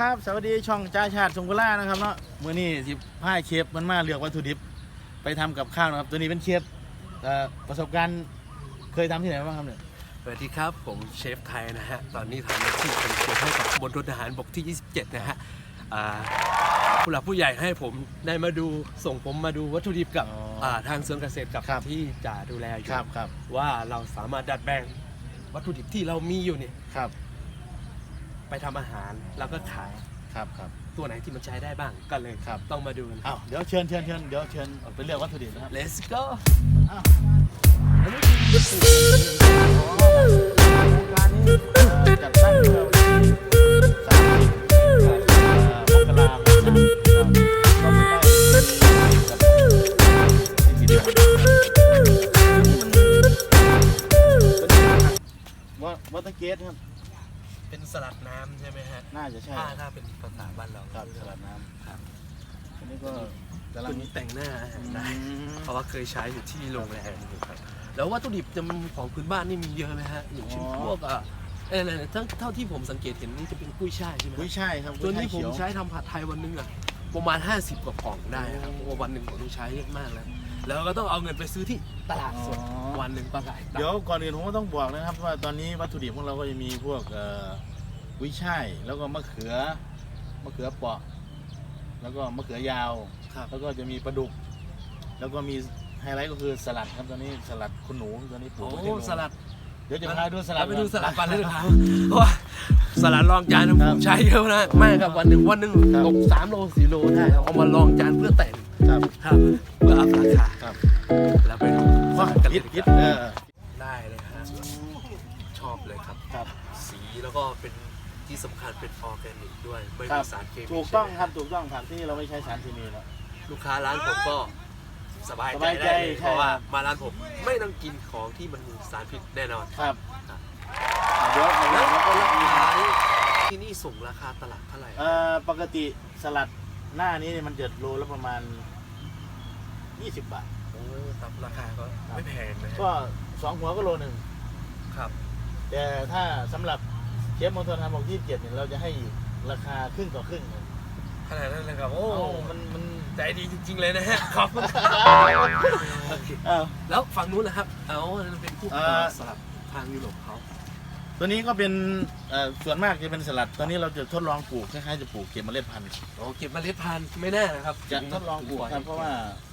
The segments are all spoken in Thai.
ครับ สวัสดีช่องจ้าชาติสงกุล่านะครับเนาะมื้อนี้สิพายเชฟมันมาเลือกวัตถุดิบ ไปทำกับข้าวนะครับ ตัวนี้เป็นเชฟเอ่อประสบการณ์เคยทำที่ไหนมาบ้างครับเนี่ยสวัสดีครับ ผมเชฟไทยนะฮะ ตอนนี้ทำหน้าที่เป็นเชฟให้กับบนรถทหารบกที่ 27 นะฮะอ่าผู้หลักผู้ใหญ่ให้ผมได้มาดูส่งผมมาดูวัตถุดิบกับาทางสวนเกษตรกับครับที่จะดูแลอยู่ครับครับว่าเราสามารถดัดแปลงวัตถุดิบที่เรามีอยู่เนี่ยครับ ไปทำอาหารแล้วก็ขายครับครับ ตัวไหนที่มันใช้ได้บ้างก็เลยครับ ต้องมาดูกันอ้าวเดี๋ยวเชิญเชิญเชิญเดี๋ยวเชิญไปเลือกวัตถุดิบนะครับ Let's go อ้าวอันนี้คือโครงการนี้เอ่อจัดตั้งเมื่อวันที่สามสิบเอ่อมกราคมนะครับก็ไม่ได้กับไม่กี่เดือนว่าวัตเตอร์เกตครับ เป็นสลัดน้ำใช่ไหมฮะน่าจะใช่ถ้าถ้าเป็นภาษาบ้านเราครับสลัดน้ำครับอันนี้ก็กำลัตังวนี้แต่งหน้าอาหารได้อืมเพราะว่าเคยใช้อยู่ที่โรงแรมอยู่ครับแล้ววัตถุดิบจะมันของพื้นบ้านนี่มีเยอะไหมฮะอย่างเช่นอ๋อพวกอะเออเนี่ยทั้งเท่าที่ผมสังเกตเห็นนี่จะเป็นกุ้ยช่ายใช่ไหมกุ้ยช่ายครับตัวนี้กุ้ยผมช่ายเขียวใช้ทำผัดไทยวันหนึงอะประมาณ 50 กว่ากล่องได้ครับเพราะว่าวันหนึ่งผมต้องใช้เยอะมากเลย แล้วก็ต้องเอาเงินไปซื้อที่ตลาดสดอ๋อ วันหนึ่งปลาไหลเดี๋ยวก่อนอื่นผมก็ต้องบอกนะครับว่าตอนนี้วัตถุดิบของเราก็จะมีพวกเอ่อกุ้ยช่ายแล้วก็มะเขือมะเขือเปราะ แล้วก็มะเขือยาว ครับแล้วก็จะมีปลาดุก แล้วก็มีไฮไลท์ก็คือสลัดครับตอนนี้สลัดคุณหนูตอนนี้ปลูโอ้กไว้ที่โรงสลัดเดี๋ยวจะพาดูสลัด เราไปดูก่อนสลัดปันเลยครับเพราะว่าสลัดรองจานนะผมใช้เยอะนะไม่ครับวันหนึ่งวันหนึ่งครับ ตกสามโลสี่โลได้ครับเอามาลองจานเพื่อแต่ง ครับครับเพื่ออัพราคาครับ แล้วไปดูสว้าลัดกันเลยิยดดียิดกว่าเออ ได้เลยฮะชอบเลยครับ ครับสีแล้วก็เป็นที่สำคัญเป็นออร์แกนิกด้วยไม่ครัมีบ สารเคมีถูกต้องครับถูกต้องครับที่เราไม่ใช้สารเคมีแล้ว ลูกค้าร้านผมก็สบายสใจบายใจได้เลยใช่ เพราะว่าครับมาร้านผมไม่ต้องกินของที่มันมีสารพิษแน่นอน ครับครับ เดี๋ยวเดี๋ยวเราก็รับมีขายที่นี่ส่งราคาตลาดเท่าไหร่ เอ่อปกติสลัด หน้านี้เนี่ยมันจะโลละประมาณ20บาท โอ้ครับราคาก็ไม่แพงนะฮะก็สองหัวก็โลหนึ่ง ครับ แต่ถ้าสำหรับเชฟมอนทนทำบอกที่เจ็ดเนี่ยเราจะให้ราคาครึ่งต่อครึ่งเลยขนาดนั้นเลยครับ โอ้ โอ้มันมัน ใจดีจริง ๆ เลยนะฮะ ขอบคุณโอเคเอ้าแล้วฝั่งนู้นนะครับ เอามันเป็นพวกเอ่อสลับทางยุโรปเขา ตัวนี้ก็เป็นเอ่อส่วนมากจะเป็นสลัด ตอนนี้เราจะทดลองปลูกคล้ายๆจะปลูกเก็บเมล็ดพันธุ์โอ้เก็บเมล็ดพันธุ์ไม่แน่นะครับจะทดลองปลูกครับเพราะว่า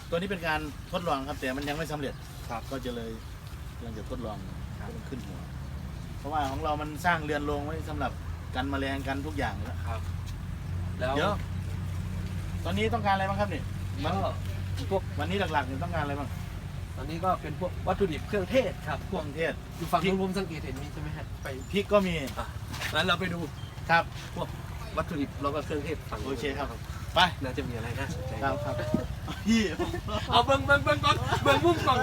ตัวนี้เป็นการทดลองครับแต่มันยังไม่สำเร็จครับก็จะเลยกำลังจะทดลองครับให้มันขึ้นหัว เพราะว่าของเรามันสร้างเรือนโรงไว้สำหรับกันแมลงกันทุกอย่างแล้วครับ แล้วเดี๋ยวตอนนี้ต้องการอะไรบ้างครับนี่ก็พวกวันนี้หลักๆเนี่ยต้องการอะไรบ้าง ตอนนี้ก็เป็นพวกวัตถุดิบเครื่องเทศครับเคพวรื่กองเทศ อยู่ฝั่งนู้นผมสังเกตเห็นมีใช่ไหมฮะไปพริกก็มีงั้นเราไปดูครับ พวกวัตถุดิบแล้วก็เครื่องเทศฝั่งโอนู้นเคครับ ไปน่าจะมีอะไรน่าสนใจครับครับพี่เอาเบิ้งเบิ้งเบิ้งก่อนเบิ้งมุมก่อน